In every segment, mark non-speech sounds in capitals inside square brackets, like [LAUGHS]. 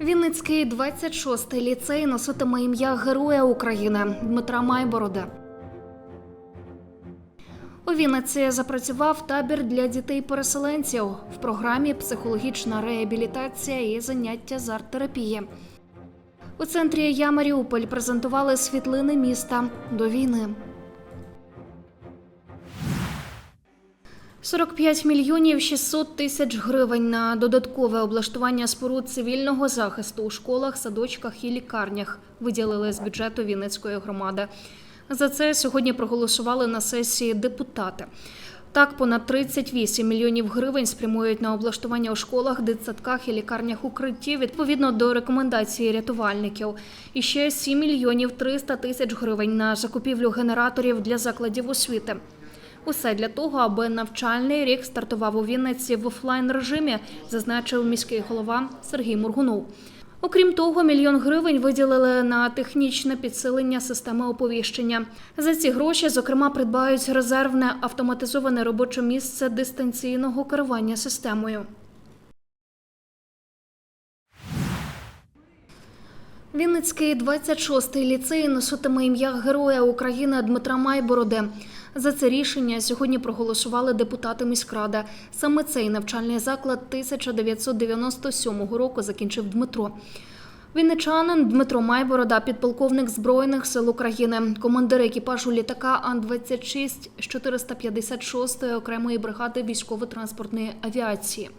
Вінницький 26-й ліцей носитиме ім'я Героя України Дмитра Майборода. У Вінниці запрацював табір для дітей-переселенців в програмі психологічна реабілітація і заняття з арт-терапії. У центрі Я Маріуполь презентували світлини міста до війни. 45 мільйонів 600 тисяч гривень на додаткове облаштування споруд цивільного захисту у школах, садочках і лікарнях виділили з бюджету Вінницької громади. За це сьогодні проголосували на сесії депутати. Так, понад 38 мільйонів гривень спрямують на облаштування у школах, дитсадках і лікарнях укриттів відповідно до рекомендацій рятувальників. І ще 7 мільйонів 300 тисяч гривень на закупівлю генераторів для закладів освіти. Усе для того, аби навчальний рік стартував у Вінниці в офлайн режимі, зазначив міський голова Сергій Мургунов. Окрім того, мільйон гривень виділили на технічне підсилення системи оповіщення. За ці гроші, зокрема, придбають резервне автоматизоване робоче місце дистанційного керування системою. Вінницький 26-й ліцей носитиме ім'я Героя України Дмитра Майбороди. За це рішення сьогодні проголосували депутати міськради. Саме цей навчальний заклад 1997 року закінчив Дмитро. Вінничанин Дмитро Майборода, підполковник Збройних сил України, командир екіпажу літака Ан-26 з 456-ї окремої бригади військово-транспортної авіації.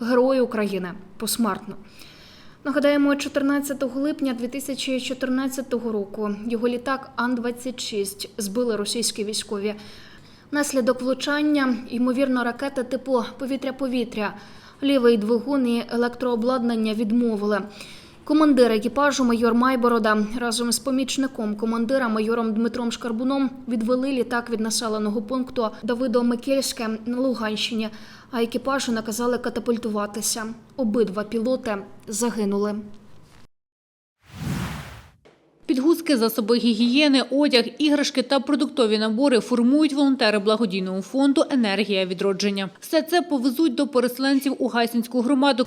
Герой України посмертно. Нагадаємо, 14 липня 2014 року його літак Ан-26 збили російські військові. Наслідок влучання, ймовірно, ракети типу повітря-повітря, лівий двигун і електрообладнання відмовили. Командир екіпажу майор Майборода разом з помічником командира майором Дмитром Шкарбуном відвели літак від населеного пункту Давидо-Микельське на Луганщині, а екіпажу наказали катапультуватися. Обидва пілоти загинули. Підгузки, засоби гігієни, одяг, іграшки та продуктові набори формують волонтери благодійного фонду Енергія відродження. Все це повезуть до переселенців у Гайсінську громаду.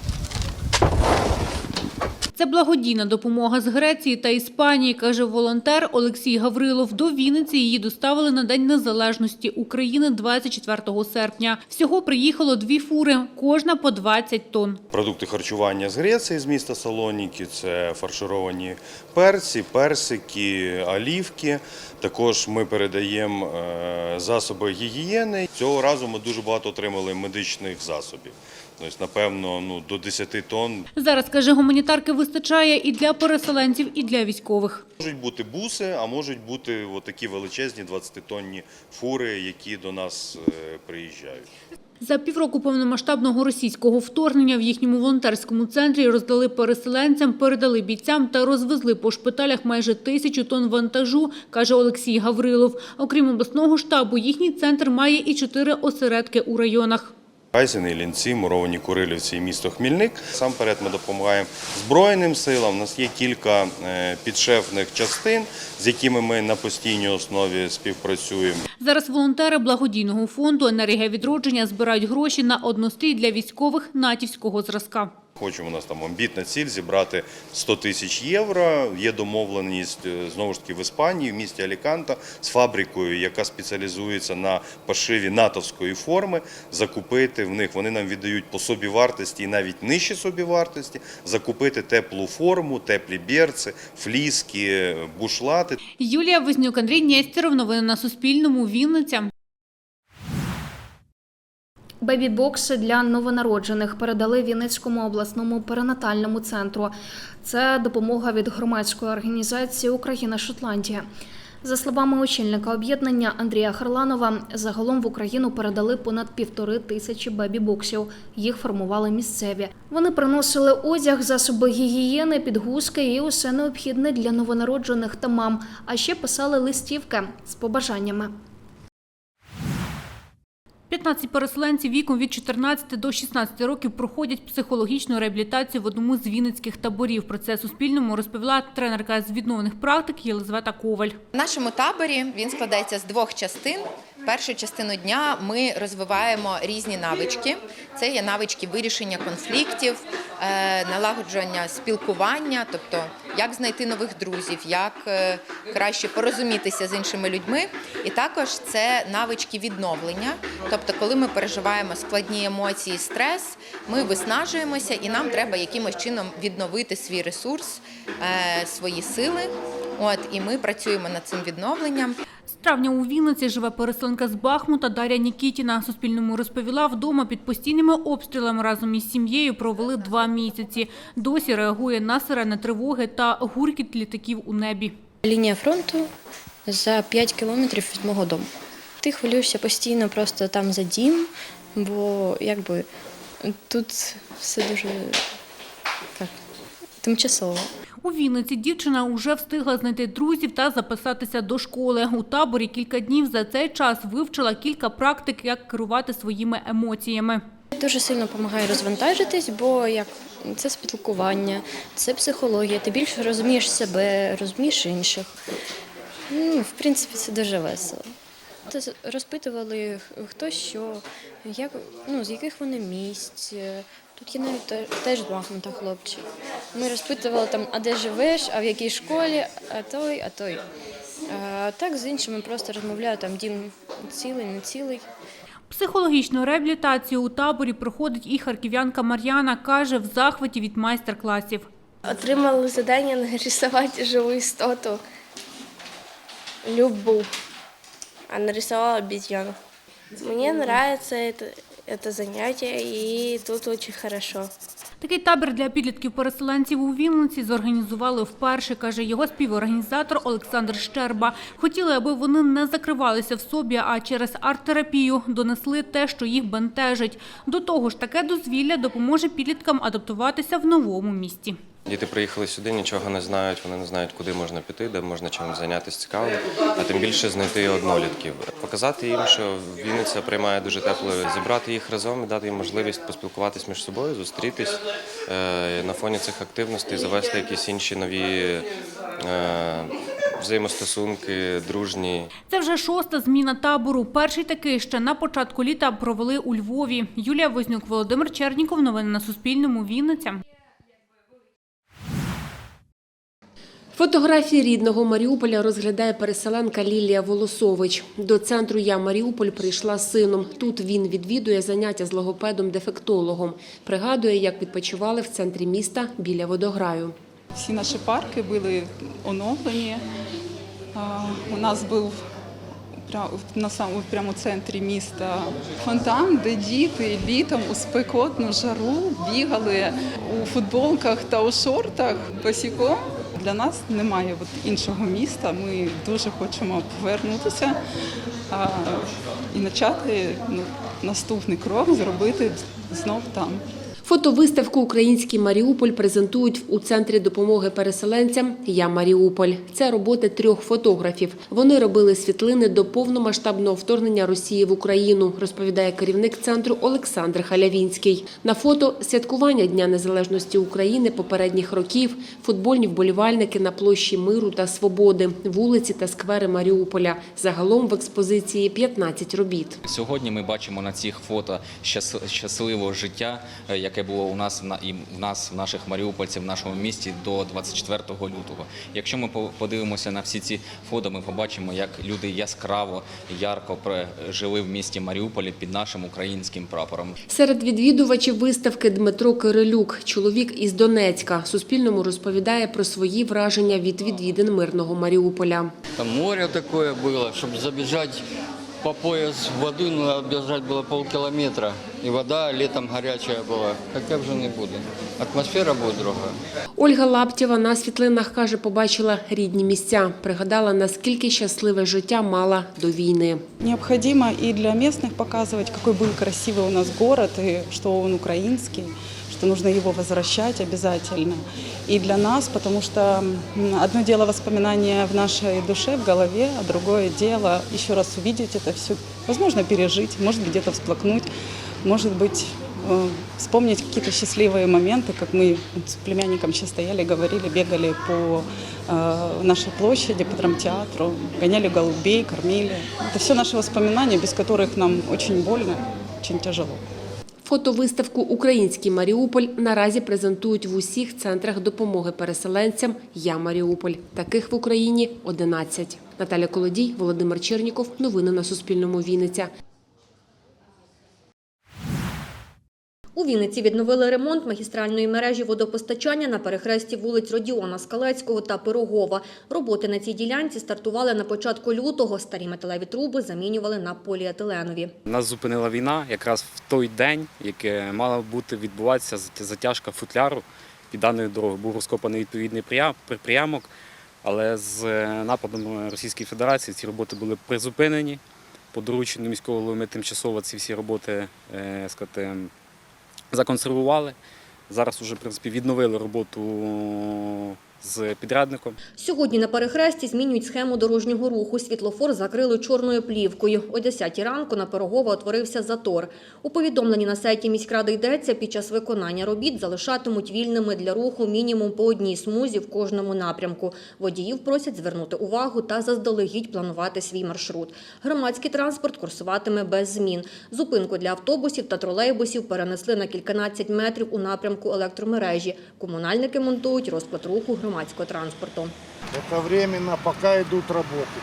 Це благодійна допомога з Греції та Іспанії, каже волонтер Олексій Гаврилов. До Вінниці її доставили на День Незалежності України 24 серпня. Всього приїхало дві фури, кожна по 20 тонн. Продукти харчування з Греції, з міста Салоніки, це фаршировані перці, персики, олівки. Також ми передаємо е, засоби гігієни. Цього разу ми дуже багато отримали медичних засобів. Тобто, напевно, ну, до 10 тонн. Зараз, каже, гуманітарки вистачає і для переселенців, і для військових. Можуть бути буси, а можуть бути такі величезні 20-тонні фури, які до нас е, приїжджають. За півроку повномасштабного російського вторгнення в їхньому волонтерському центрі роздали переселенцям, передали бійцям та розвезли по шпиталях майже тисячу тонн вантажу, каже Олексій Гаврилов. Окрім обласного штабу, їхній центр має і чотири осередки у районах. Айзен, Іллінці, Муровані Курилівці і місто Хмільник. Самперед ми допомагаємо Збройним силам. У нас є кілька е, підшефних частин, з якими ми на постійній основі співпрацюємо. Зараз волонтери благодійного фонду «Енергія відродження» збирають гроші на однострій для військових натівського зразка. Хочемо у нас там амбітна ціль зібрати 100 тисяч євро. Є домовленість е, знову ж таки в Іспанії, в місті Аліканта з фабрикою, яка спеціалізується на пошиві натовської форми. Закупити в них вони нам віддають по собівартості і навіть нижче собівартості. Закупити теплу форму, теплі берці, фліски, бушлати. Юлія Вознюк, Андрій Нєстєров. Новини на Суспільному. Вінниця. Бебі-бокси для новонароджених передали Вінницькому обласному перинатальному центру. Це допомога від громадської організації Україна Шотландія. За словами очільника об'єднання Андрія Харланова, загалом в Україну передали понад півтори тисячі бебі-боксів. Їх формували місцеві. Вони приносили одяг, засоби гігієни, підгузки і усе необхідне для новонароджених та мам. А ще писали листівки з побажаннями. 15 переселенців віком від 14 до 16 років проходять психологічну реабілітацію в одному з вінницьких таборів. Про це Суспільному розповіла тренерка з відновлених практик Єлизавета Коваль. В нашому таборі він складається з двох частин. Першу частину дня ми розвиваємо різні навички. Це є навички вирішення конфліктів, е, налагодження спілкування, тобто як знайти нових друзів, як е, краще порозумітися з іншими людьми. І також це навички відновлення. Тобто, коли ми переживаємо складні емоції, стрес, ми виснажуємося, і нам треба якимось чином відновити свій ресурс, е, свої сили. От і ми працюємо над цим відновленням. Травня у Вінниці живе переселенка з Бахмута Дар'я Нікітіна. Суспільному розповіла, вдома під постійними обстрілами разом із сім'єю провели два місяці. Досі реагує на сирени тривоги та гуркіт літаків у небі. Лінія фронту за 5 кілометрів від мого дому. Ти хвилюєшся постійно просто там за дім, бо якби тут все дуже так, тимчасово. У Вінниці дівчина уже встигла знайти друзів та записатися до школи. У таборі кілька днів за цей час вивчила кілька практик, як керувати своїми емоціями. Дуже сильно допомагає розвантажитись, бо як це спілкування, це психологія. Ти більше розумієш себе, розумієш інших. Ну, в принципі, це дуже весело. Розпитували хто що, як, ну, з яких вони місць. Тут є навіть теж Бахмута хлопчик. Ми розпитували там, а де живеш, а в якій школі, а той, а той. А так з іншими просто розмовляю, там дім цілий, не цілий. Психологічну реабілітацію у таборі проходить і харків'янка Мар'яна. Каже, в захваті від майстер-класів. Отримали завдання нарисувати живу істоту. Любу. А нарисовала обезьяну. Мне нравится это, это занятие, и тут очень хорошо. Такий табір для підлітків-переселенців у Вінниці зорганізували вперше, каже його співорганізатор Олександр Щерба. Хотіли, аби вони не закривалися в собі, а через арт-терапію донесли те, що їх бентежить. До того ж, таке дозвілля допоможе підліткам адаптуватися в новому місті. Діти приїхали сюди, нічого не знають, вони не знають, куди можна піти, де можна чимось зайнятися цікавим, а тим більше знайти однолітків. Показати їм, що Вінниця приймає дуже тепло, зібрати їх разом і дати їм можливість поспілкуватись між собою, зустрітись е, на фоні цих активностей, завести якісь інші нові е, взаємостосунки, дружні. Це вже шоста зміна табору. Перший такий ще на початку літа провели у Львові. Юлія Вознюк, Володимир Черніков. Новини на Суспільному. Вінниця. Фотографії рідного Маріуполя розглядає переселенка Лілія Волосович. До центру Я Маріуполь прийшла з сином. Тут він відвідує заняття з логопедом-дефектологом. Пригадує, як відпочивали в центрі міста біля водограю. Всі наші парки були оновлені. У нас був на самому центрі міста фонтан, де діти літом у спекотну жару бігали у футболках та у шортах босіком. Для нас немає от іншого міста. Ми дуже хочемо повернутися а, і почати ну, наступний крок зробити знов там. Фотовиставку Український Маріуполь презентують у центрі допомоги переселенцям Я Маріуполь. Це роботи трьох фотографів. Вони робили світлини до повномасштабного вторгнення Росії в Україну, розповідає керівник центру Олександр Халявінський. На фото святкування Дня Незалежності України попередніх років, футбольні вболівальники на площі Миру та Свободи, вулиці та сквери Маріуполя. Загалом в експозиції 15 робіт. Сьогодні ми бачимо на цих фото щас- щасливе життя, е, яке було у нас в на- і в нас, в наших маріупольців, в нашому місті до 24 лютого. Якщо ми по- подивимося на всі ці фото, ми побачимо, як люди яскраво, ярко жили в місті Маріуполі під нашим українським прапором. Серед відвідувачів виставки Дмитро Кирилюк, чоловік із Донецька, Суспільному розповідає про свої враження від відвідин мирного Маріуполя. Там море такое было, чтобы забежать по пояс воды, ну, оббежать было полкилометра. И вода летом горячая была. Хотя вже не буде. Атмосфера буде друга. Ольга Лаптєва на світлинах каже, побачила рідні місця. Пригадала, наскільки щасливе життя мала до війни. Необходимо и для местных показывать, какой был красивый у нас город, и что он украинский, что нужно его возвращать обязательно. И для нас, потому что м, одно дело воспоминания в нашей душе, в голове, а другое дело еще раз увидеть это все, возможно, пережить, может быть, где-то всплакнуть, может быть, э, вспомнить какие-то счастливые моменты, как мы вот с племянником сейчас стояли, говорили, бегали по э, нашей площади, по драмтеатру, гоняли голубей, кормили. Это все наши воспоминания, без которых нам очень больно, очень тяжело. Фотовиставку Український Маріуполь наразі презентують в усіх центрах допомоги переселенцям Я Маріуполь. Таких в Україні 11. Наталя Колодій, Володимир Черніков. Новини на Суспільному. Вінниця. У Вінниці відновили ремонт магістральної мережі водопостачання на перехресті вулиць Родіона Скалецького та Пирогова. Роботи на цій ділянці стартували на початку лютого. Старі металеві труби замінювали на поліетиленові. Нас зупинила війна якраз в той день, яке мала бути відбуватися затяжка футляру під даною дорогою. Був розкопаний відповідний приямок, але з е, нападом Російської Федерації ці роботи були призупинені. По дорученню міського голови ми тимчасово ці всі роботи е, сказати, законсервували. Зараз вже в принципі відновили роботу з підрядником. Сьогодні на перехресті змінюють схему дорожнього руху. Світлофор закрили чорною плівкою. О 10 ранку на Пирогова утворився затор. У повідомленні на сайті міськради йдеться, під час виконання робіт залишатимуть вільними для руху мінімум по одній смузі в кожному напрямку. Водіїв просять звернути увагу та заздалегідь планувати свій маршрут. Громадський транспорт курсуватиме без змін. Зупинку для автобусів та тролейбусів перенесли на кільканадцять метрів у напрямку електромережі. Комунальники монтують розклад руху громадського транспорту. Це временно, поки йдуть роботи.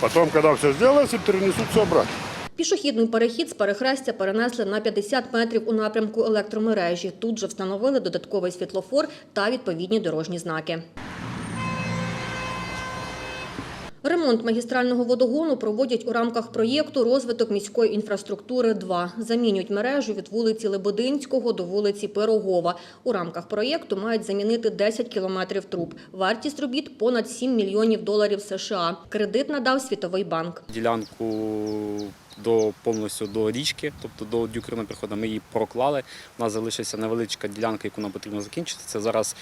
Потім, коли все сделается, перенесут все обратно. Пішохідний перехід з перехрестя перенесли на 50 метрів у напрямку електромережі. Тут же встановили додатковий світлофор та відповідні дорожні знаки. Ремонт магістрального водогону проводять у рамках проєкту «Розвиток міської інфраструктури 2». Замінюють мережу від вулиці Лебединського до вулиці Пирогова. У рамках проєкту мають замінити 10 кілометрів труб. Вартість робіт – понад 7 мільйонів доларів США. Кредит надав Світовий банк. ділянку до повністю до річки, тобто до Дюкерного приходу. Ми її проклали. У нас залишилася невеличка ділянка, яку нам потрібно закінчити. Це зараз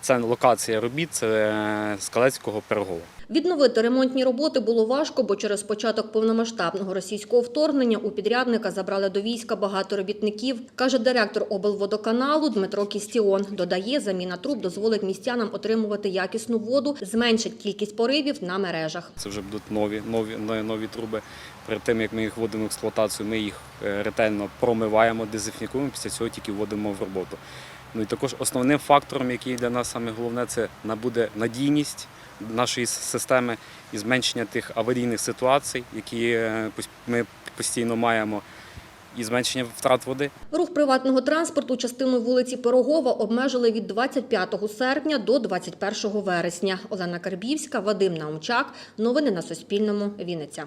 це локація робіт, це е, Скалецького пирогова. Відновити ремонтні роботи було важко, бо через початок повномасштабного російського вторгнення у підрядника забрали до війська багато робітників, каже директор облводоканалу Дмитро Кістіон. Додає, заміна труб дозволить містянам отримувати якісну воду, зменшить кількість поривів на мережах. Це вже будуть нові, нові, нові, нові труби. Перед тим як ми їх вводимо в експлуатацію, ми їх е, ретельно промиваємо, дезінфікуємо, після цього тільки вводимо в роботу. Ну і також основним фактором, який для нас саме головне, це буде надійність нашої системи і зменшення тих аварійних ситуацій, які е, ми постійно маємо, і зменшення втрат води. Рух приватного транспорту частину вулиці Пирогова обмежили від 25 серпня до 21 вересня. Олена Карбівська, Вадим Наумчак. Новини на Суспільному. Вінниця.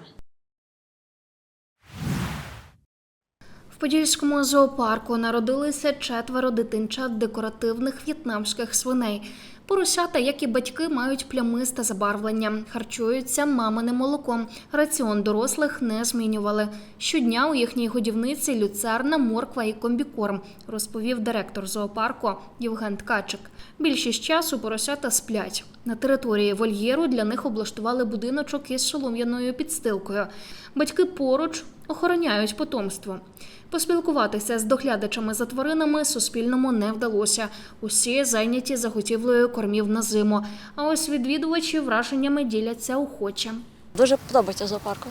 В Подільському зоопарку народилися четверо дитинчат декоративних в'єтнамських свиней. Поросята, як і батьки, мають плямисте забарвлення, харчуються маминим молоком. Раціон дорослих не змінювали. Щодня у їхній годівниці люцерна, морква і комбікорм, розповів директор зоопарку Євген Ткачик. Більшість часу поросята сплять. На території вольєру для них облаштували будиночок із солом'яною підстилкою. Батьки поруч охороняють потомство. Поспілкуватися з доглядачами за тваринами Суспільному не вдалося. Усі зайняті заготівлею кормів на зиму. А ось відвідувачі враженнями діляться охоче. Дуже подобається зоопарку.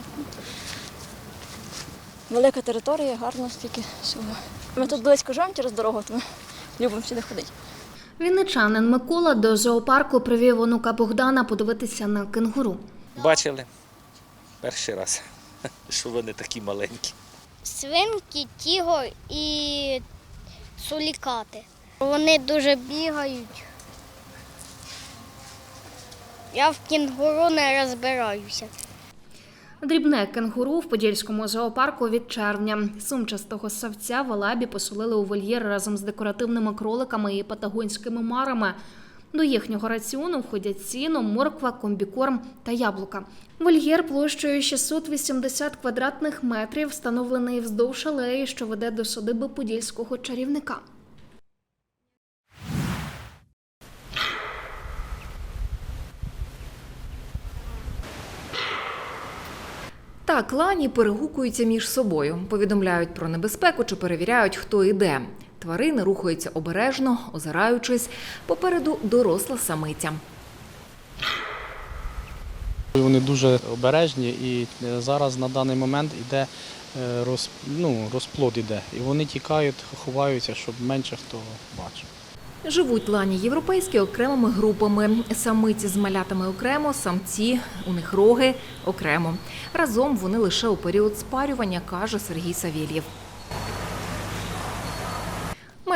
Велика територія, гарно стільки всього. Ми тут близько живемо через дорогу, тому любимо сюди ходити. Вінничанин Микола до зоопарку привів онука Богдана подивитися на кенгуру. Бачили перший раз, [LAUGHS] що вони такі маленькі. Свинки, тігор і сулікати. Вони дуже бігають. Я в кінгуру не розбираюся. Дрібне кенгуру в Подільському зоопарку від червня. Сумчастого савця в Алабі посолили у вольєр разом з декоративними кроликами і патагонськими марами. До їхнього раціону входять сіно, морква, комбікорм та яблука. Вольєр площею 680 квадратних метрів встановлений вздовж алеї, що веде до садиби подільського чарівника. Так, лані перегукуються між собою, повідомляють про небезпеку чи перевіряють, хто йде. Тварини рухаються обережно, озираючись. Попереду доросла самиця. Вони дуже обережні і е, зараз на даний момент йде роз, ну, розплод іде. І вони тікають, ховаються, щоб менше хто бачив. Живуть лані європейські окремими групами. Самиці з малятами окремо, самці, у них роги окремо. Разом вони лише у період спарювання, каже Сергій Савєлєв.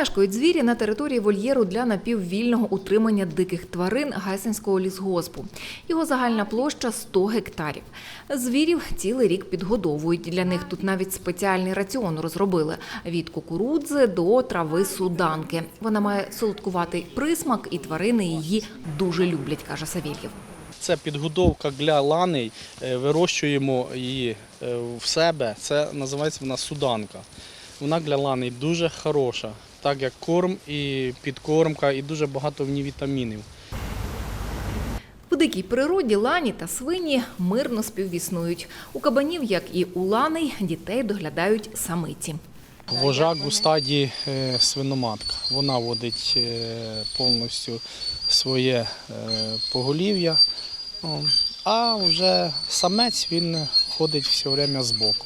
Мешкають звірі на території вольєру для напіввільного утримання диких тварин Гайсинського лісгоспу. Його загальна площа 100 гектарів. Звірів цілий рік підгодовують. Для них тут навіть спеціальний раціон розробили від кукурудзи до трави суданки. Вона має солодкуватий присмак, і тварини її дуже люблять, каже Савєлєв. Це підгодовка для ланей, е, вирощуємо її е, в себе. Це називається вона суданка. Вона для ланей дуже хороша, так як корм і підкормка, і дуже багато в ній вітамінів. В дикій природі лані та свині мирно співіснують. У кабанів, як і у ланей, дітей доглядають самиці. Вожак у стадії е, свиноматка. Вона водить е, повністю своє е, поголів'я, а вже самець він ходить все время збоку.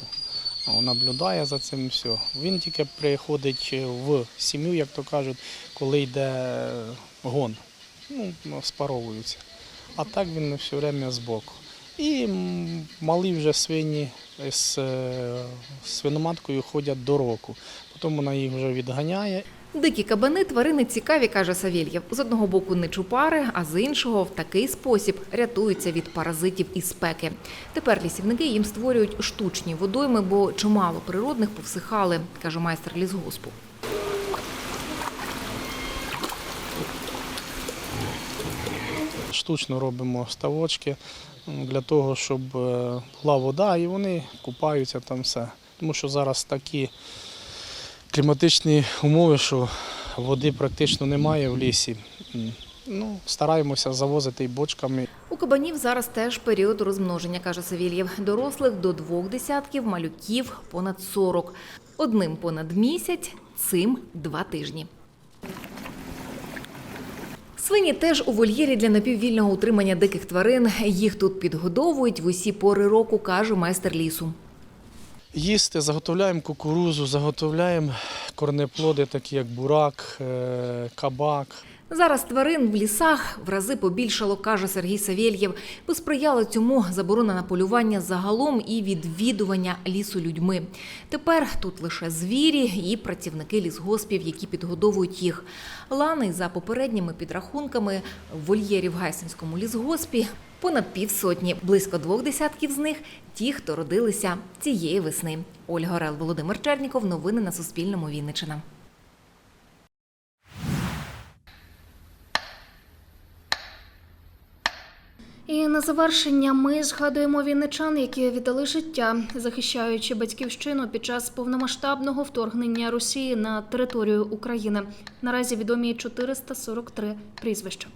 Наблюдає за цим все. Він тільки приходить в сім'ю, як то кажуть, коли йде гон. Ну, спаровуються. А так він все время збоку. І малі вже свині з е, свиноматкою ходять до року. Потім вона їх вже відганяє. Дикі кабани тварини цікаві, каже Савєлєв. З одного боку не чупари, а з іншого в такий спосіб рятуються від паразитів і спеки. Тепер лісівники їм створюють штучні водойми, бо чимало природних повсихали, каже майстер лісгоспу. Штучно робимо ставочки для того, щоб е, була вода і вони купаються там все. Тому що зараз такі кліматичні умови, що води практично немає в лісі. Ну, стараємося завозити і бочками. У кабанів зараз теж період розмноження, каже Савєлєв. Дорослих до двох десятків, малюків понад 40. Одним понад місяць, цим два тижні. Свині теж у вольєрі для напіввільного утримання диких тварин. Їх тут підгодовують в усі пори року, каже майстер лісу. Їсти заготовляємо кукурузу, заготовляємо корнеплоди, такі як бурак, е, кабак. Зараз тварин в лісах в рази побільшало, каже Сергій Савєлєв. Посприяла цьому заборона на полювання загалом і відвідування лісу людьми. Тепер тут лише звірі і працівники лісгоспів, які підгодовують їх. Лани, за попередніми підрахунками, в вольєрі в Гайсинському лісгоспі понад півсотні, близько двох десятків з них ті, хто родилися цієї весни. Ольга Орел, Володимир Черніков. Новини на Суспільному. Вінниччина. І на завершення ми згадуємо вінничан, які віддали життя, захищаючи батьківщину під час повномасштабного вторгнення Росії на територію України. Наразі відомі 443 прізвища.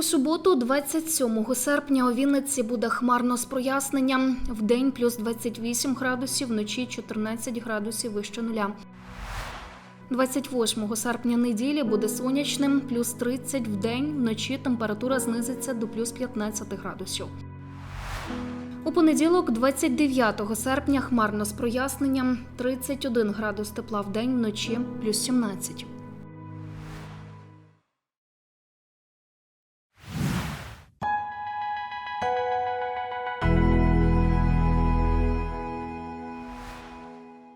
У суботу, 27 серпня, у Вінниці буде хмарно з проясненням. В день плюс 28 градусів, вночі 14 градусів вище нуля. 28 серпня неділі буде сонячним, плюс 30 в день, вночі температура знизиться до плюс 15 градусів. У понеділок, 29 серпня, хмарно з проясненням, 31 градус тепла в день, вночі плюс 17.